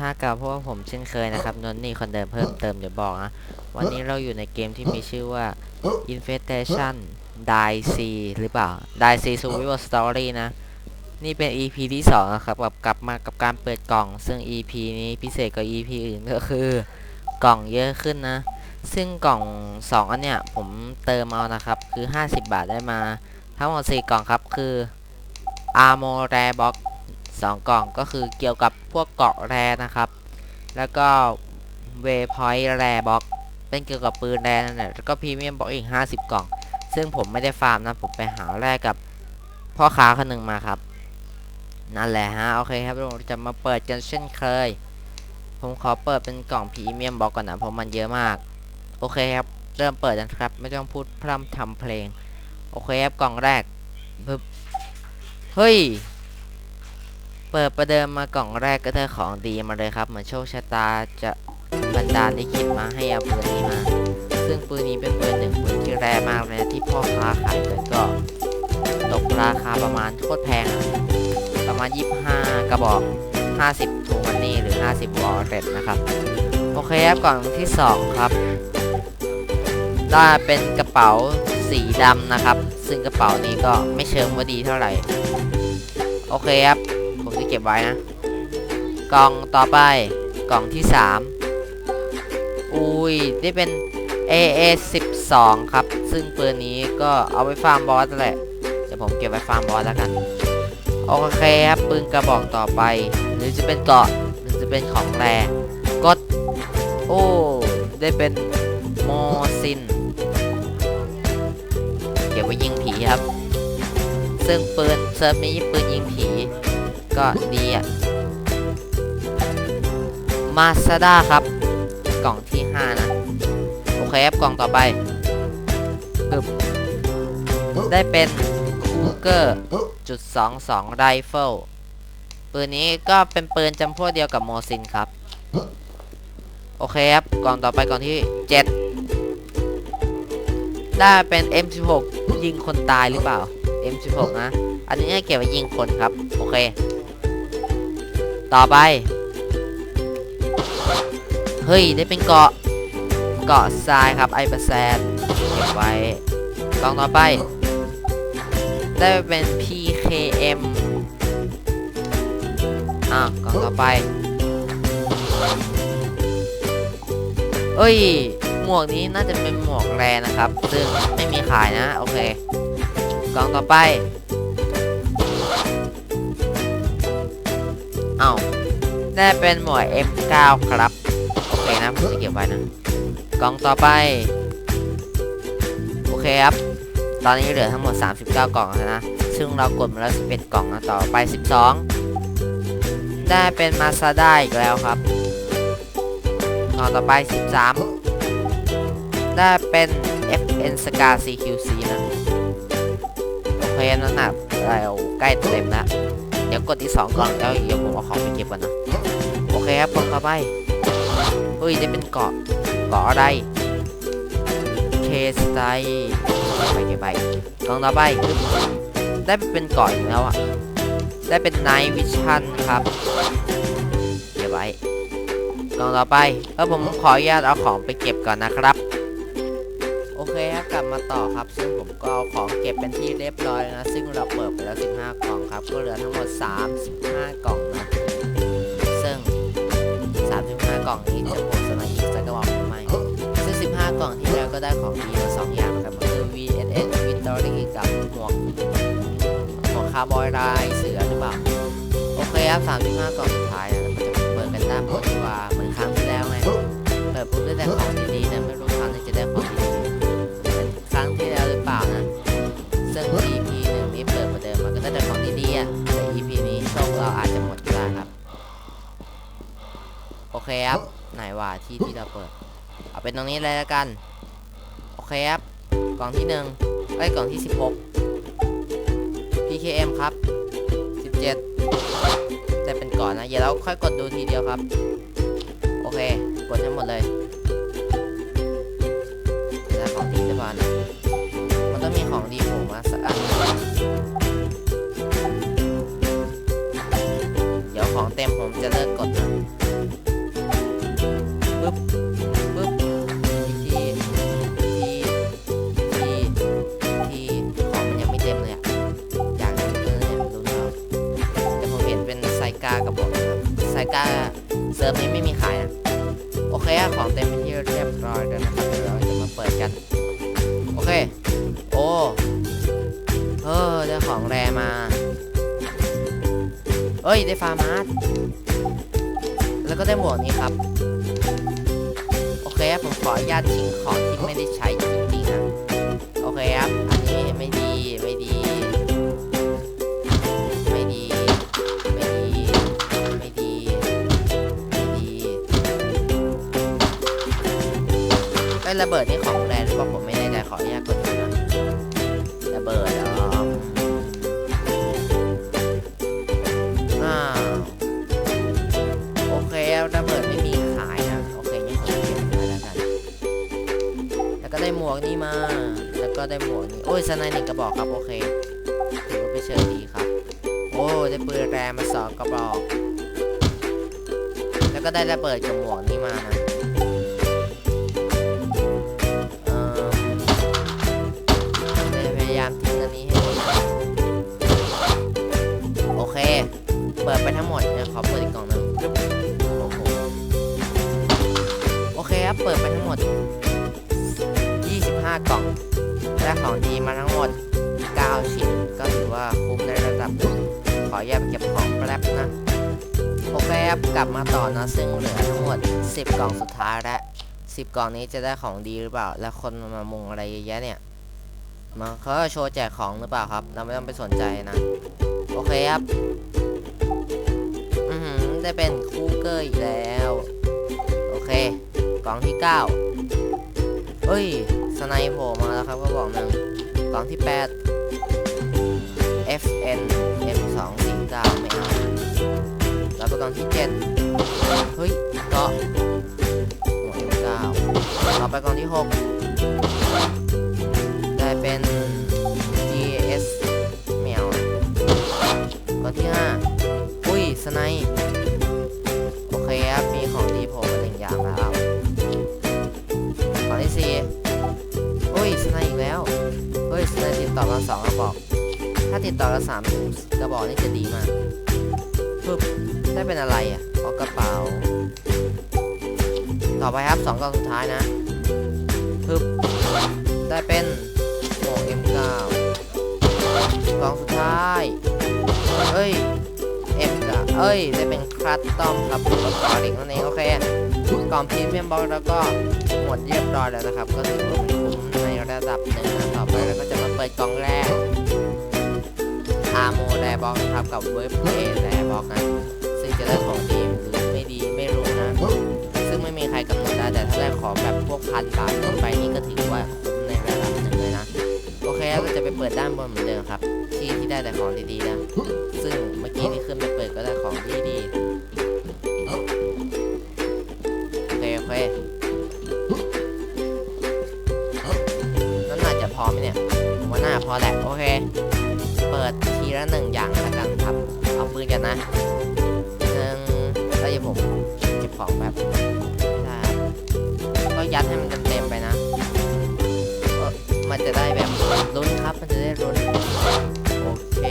ฮะกับพวกผมเช่นเคยนะครับนนนี่คนเดิมเพิ่มเติมเดี๋ยวบอกนะ วันนี้เราอยู่ในเกมที่มีชื่อว่า Infestation Die C หรือเปล่า Die C Survival Story นะ นี่เป็น EP ที่2นะครับกับกลับมากับการเปิดกล่อง ซึ่ง EP นี้พิเศษกว่า EP อื่นก็คือกล่องเยอะขึ้นนะ ซึ่งกล่อง 2 อันเนี้ยผมเติมเอานะครับ คือ 50 บาทได้มา ทั้งหมด4กล่องครับคือ Armor Rare Box สองกล่องก็คือเกี่ยวกับพวกเกาะแร่นะครับ แล้วก็เวพอยต์แร่บ็อกเป็นเกี่ยวกับปืนแร่นั่นแหละแล้วก็พรีเมียมบ็อกอีก 50 กล่อง ซึ่งผมไม่ได้ฟาร์มนะผมไปหาแรกกับพ่อค้าคนหนึ่งมาครับ นั่นแหละฮะโอเคครับเราจะมาเปิดกันเช่นเคย ผมขอเปิดเป็นกล่องพรีเมียมบ็อกก่อนนะเพราะมันเยอะมาก โอเคครับเริ่มเปิดกันครับ ไม่ต้องพูดพร่ำทำเพลง โอเคครับกล่องแรกปึ๊บเฮ้ย เปิดประเดิมมากล่องแรกก็ได้ของดีมาเลยครับ เหมือนโชคชะตาจะบันดาลลิขิตมาให้เอาปืนนี้มา ซึ่งปืนนี้เป็นปืนหนึ่งปืนที่แรงมากเลยนะที่พ่อค้าขายกันก็ตกราคาประมาณโคตรแพงประมาณ 25 กระบอก 50ทูมันนี่หรือ 50วอลเร็ดนะครับ โอเคครับกล่องที่ 2 ครับ ได้เป็นกระเป๋าสีดำนะครับ ซึ่งกระเป๋านี้ก็ไม่เชิงว่าดีเท่าไหร่ โอเคครับ เก็บไว้นะ กล่องต่อไปกล่องที่ 3 อุ้ยได้เป็น AA 12 ครับ ซึ่งปืนนี้ก็เอาไว้ฟาร์มบอสแหละเดี๋ยวผมเก็บไว้ฟาร์มบอสแล้วกันโอเคครับปืนกระบอกต่อไป หรือจะเป็นเกาะหรือจะเป็นของแรงกดโอ้ได้เป็นโมซินเก็บไว้ยิงผีครับ ซึ่งปืนเซิร์ฟนี้ปืนยิงผี ก็ดีอะมาซาด้าครับ กล่องที่ 5 นะ โอเคครับกล่องต่อไปปึ๊บได้เป็นคูเกอร์จุด22ไรเฟิลปืนนี้ก็เป็นปืนจำพวกเดียวกับโมซินครับ โอเคครับกล่องต่อไปกล่องที่ 7 ได้เป็น M16 ยิงคนตายหรือเปล่า M16 นะ อันนี้ให้เก็บไว้ยิงคนครับ โอเค ต่อไป เฮ้ย ได้เป็นเกาะ เกาะทรายครับไอประแซนเก็บไว้ กล่องต่อไป ได้เป็น PKM อะกล่องต่อไป เอ้ย หมวกนี้น่าจะเป็นหมวกแรนะครับ ซึ่งไม่มีขายนะ โอเค กล่องต่อไป เอ้าได้เป็นหมวก M9 ครับโอเคนะผมจะเก็บไว้นะกล่องต่อไป โอเคครับ ตอนนี้เหลือทั้งหมด 39 กล่องแล้วนะ ซึ่งเรากดมาแล้ว11กล่องนะต่อไป 12 ได้เป็นมาซาด้าอีกแล้วครับกล่องต่อไป 13 ได้เป็น FN Scar CQC นะโอเคนั่นน่ะเราใกล้เต็มแล้ว เดี๋ยวกดที่2ก่อนแล้วเดี๋ยวผมเอาของไปเก็บก่อนนะโอเคครับกล่องต่อไปเฮ้ยได้เป็นเกาะเกาะอะไรเคสไตไปเก็บไปกองต่อไปได้เป็นเกาะอีกแล้วอะได้เป็นไนท์วิชั่นครับเก็บไว้กองต่อไปเออผมขออนุญาตเอาของไปเก็บก่อนนะครับ ลับมาต่อครับ ซึ่งผมก็เอาของเก็บเป็นที่เรียบร้อยนะ ซึ่งเราเปิดไปแล้ว 15 กล่องครับ ก็เหลือทั้งหมด 35 กล่องนะ ซึ่ง 35 กล่องนี้จะหมดสมาชิกสักกระบอกหรือไม่ซึ่ง 15 กล่องที่แล้วก็ได้ของดีมา2อย่างนครับก็คือ VNS Victory กับหมวกหมวกคาร์บอยลายเสือหรือเปล่า โอเคครับ 35 กล่องสุดท้ายนะเราจะเปิดกันตามกฎดีกว่าเหมือนครั้งที่แล้วไงเปิดปุ๊บได้แต่ของดีๆนะไม่รู้ครั้งนี้จะได้ของ เคครับ ไหนว่าที่ที่เราเปิด เอาเป็นตรงนี้เลยแล้วกัน โอเคครับ กล่องที่หนึ่งไอ้กล่องที่ 16 PKM ครับ 17จะเป็นก่อนนะเดี๋ยวเราค่อยกดดูทีเดียวครับ โอเค กดให้หมดเลยจะได้ของดีหรือเปล่านะมันต้องมีของดีผล่มาสักอันเดี๋ยวของเต็มผมจะเลิกกดนะ ปึ๊บปึ๊บทีทีทีทีของมันยังไม่เต็มเลยอะอยากรู้เลยเนี่ยรู้แล้วแต่ผมเห็นเป็นไซกากระบอกนะครับไซก้าเซิร์ฟนี้ไม่มีขายนะโอเคของเต็มที่เรียบร้อยแล้วนะครับเดี๋ยวเราจะมาเปิดกันโอเคโอ้เออได้ของแรมาเอ้ยได้ฟาร์มาร์สแล้วก็ได้หมวกนี้ครับ เคครับผมขออนุญาตทิ้งของที่ไม่ได้ใช้จริงๆนะโอเคครับ อันนี้ไม่ดีไม่ดี ไม่ดี ไม่ดี ไม่ดี ไม่ดีไอ้ระเบิดนี่ของแรงหรือเปล่าผมไม่แน่ใจขออนุญาตกดดูน่อยระเบิดเหรอ นี่มา แล้วก็ได้หมวกนี่โอ้ยสไนหนึ่งกระบอกครับโอเคถือว่าเป็นเชิญดีครับ โอ้ได้ปืนแรงมาสองกระบอก แล้วก็ได้ระเบิดกับหมวกนี่มานะเอ่อพยายามทิ้งอันนี้ให้หมดโอเค เปิดไปทั้งหมดเนี่ยขอเปิดอีกกล่องหนึงโอ้โหโอเคครับเปิดไปทั้งหมด 5 กล่องได้ของดีมาทั้งหมด 9 ชิ้น ก็ถือว่าคุ้มในระดับหนึ่งขอแยกเก็บของแป๊บนะ โอเคครับ กลับมาต่อนะ ซึ่งเหลือทั้งหมด 10 กล่องสุดท้ายแล้วสิบกล่องนี้จะได้ของดีหรือเปล่า แล้วคนมามุงอะไรเยอะแยะเนี่ยมันเขาจะโชว์แจกของหรือเปล่าครับ เราไม่ต้องไปสนใจนะ โอเคครับอือได้เป็นคู่เกอร์อีกแล้ว โอเค กล่องที่ 9 เอ้ย สไนโผล่มาแล้วครับก็บอกหนึ่งกล่องที่ 8 FN M249 ไม่เอาแล้วไปกล่องที่ 7 เฮ้ยกาะหมวด M9 ต่อไปกล่องที่ 6 ได้เป็น GS แมวกล่องที่ 5 อุ้ย สไน ต่อกันสองกระบอก ถ้าติดต่อกันสามกระบอกนี่จะดีมากปึ๊บได้เป็นอะไรอะอ๋อกระเป๋า ต่อไปครับสองกล่องสุดท้ายนะฮึบได้เป็นโม M9 กล่องสุดท้ายเอ้ย M9 เอ้ยได้เป็นครัตตอมครับกระเป๋าเด็กนั่นเองโอเคกล่องพรีเมียมบ็อกแล้วก็หมดเรียบร้อยแล้วนะครับ ก็ถือว่าเป็นคุ้มในระดับหนึ่งนะต่อไปเราก็ ปิดกล่องแรกอาร์โมแรบ็อกนะครับกับเว็บเพแรบ็อกนะซึ่งจะได้ของดีหรือไม่ดีไม่รู้นะ ซึ่งไม่มีใครกำหนดได้แต่ถ้าได้ของแบบพวกพันบาทขึ้นไปนี่ก็ถือว่าคุ้มในระดับหนึ่งเลยนะ โอเคเราจะไปเปิดด้านบนเหมือนเดิมครับ ที่ที่ได้แต่ของดีๆนะ ซึ่งเมื่อกี้ที่ขึ้นไปเปิดก็ได้ของดีๆ ผมว่าน่าพอแหละโอเค เปิดทีละหนึ่งอย่างแล้วกันครับ เอาปืนกันนะหนึ่งแล้วเดี๋ยวผมเก็บของแบบไม่ได้ก็ยัดให้มันเต็มๆไปนะมันจะได้แบบลุ้นครับ มันจะได้ลุ้นโอเค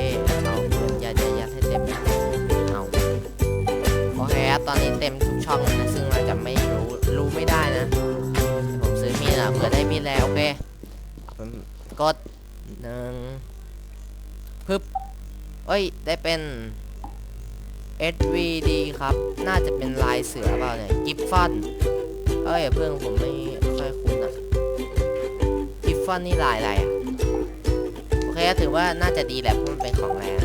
เอาปืนยัดยัดให้เต็มเอาโอเคครับตอนนี้เต็มทุกช่องเลยนะ เอ้ย ได้เป็น SVD ครับ น่าจะเป็นลายเสือเปล่าเนี่ย กิฟฟอนเอ้ยเพื่อนผมไม่ค่อยคุ้นอะกิฟฟอนนี่ลายอะไรอะโอเคถือว่าน่าจะดีแหละเพราะมันเป็นของแรง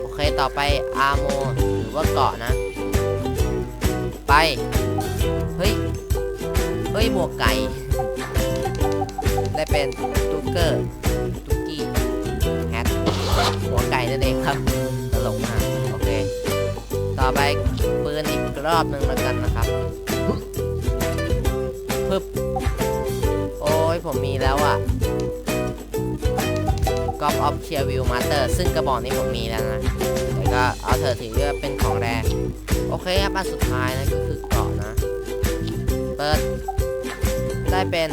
โอเคต่อไปอาร์โมหรือว่าเกาะนะ ไป เฮ้ย เฮ้ยบวกไก่ ได้เป็นตุ๊กเกอร์ รอบหนึ่งแล้วกันนะครับปึ๊บโอ้ยผมมีแล้วอะก God of c h e e r v i e w Master ซึ่งกระบอกนี้ผมมีแล้วนะแต่ก็เอาเถอถือว่าเป็นของแรโอเคครับอันสุดท้ายนะก็คือเกาะนะ เปิด ได้เป็น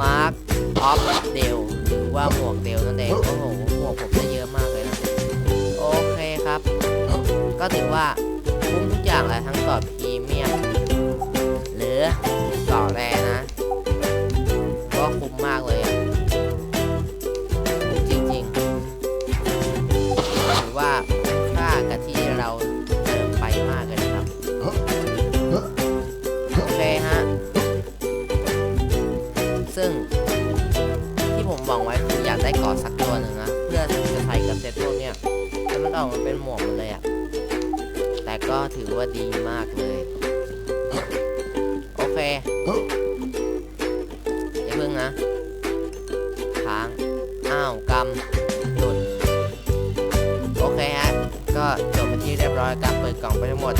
Mark of d e l หรือว่าหมวกเดลนั่นเองโอ้โหหมวกผมได้เยอะมากเลยนะ โอเคครับ ก็ถือว่า ทั้งเกาะพรีเมียมหรือเกาะแรนะ ก็คุ้มมากเลยอะจริงๆถือว่าค่ากับที่เราเติมไปมากเลยนะครับ โอเคฮะ ซึ่งที่ผมบอกไว้คืออยากได้เกาะสักตัวหนึ่งนะ เพื่อจะใช้กับเซตพวกเนี้ยแล้วมันออกมาเป็นหมวกหมดเลยอะ ก็ถือว่าดีมากเลย โอเคอย่าเพิ่งนะค้างอ้าวกำหลุดโอเคฮะก็จบไปที่เรียบร้อยการเปิดกล่องไปทั้งหมด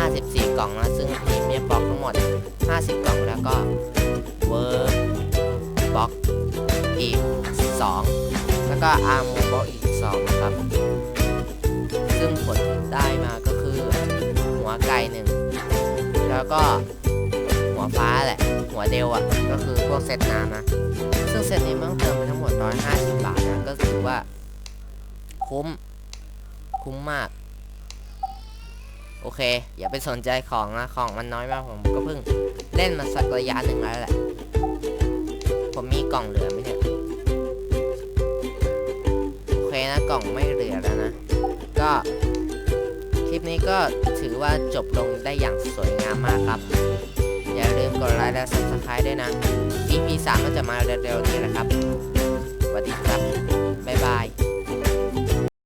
54 กล่องนะซึ่งพีเมียมบ็อกทั้งหมด 50 กล่องแล้วก็เวอร์บ็อกอีก 2 แล้วก็อาร์มูบ็อกอีก 2 นะครับ ซึ่งผล แล้วก็หัวฟ้าแหละ หัวเดวอะ่ะ ก็คือพวกเซตน้ำนะ ซึ่งเซตนี้มันต้องเติมไปทั้งหมด 150 บาทนะ ก็ถือว่า คุ้ม คุ้มมาก โอเค อย่าไปสนใจของนะ ของมันน้อยมาก ผมก็เพิ่งเล่นมาสักระยะหนึ่งแล้วแหละ ผมมีกล่องเหลือไหมเนี่ย โอเคนะ กล่องไม่เหลือแล้วนะ ก็ นี้ก็ถือว่าจบลงได้อย่างสวยงามมากครับ อย่าลืมกดไลค์และ subscribe ด้วยนะ EP 3ก็จะมาเร็วๆนี้นะครับสวัสดีครับ บ๊ายบาย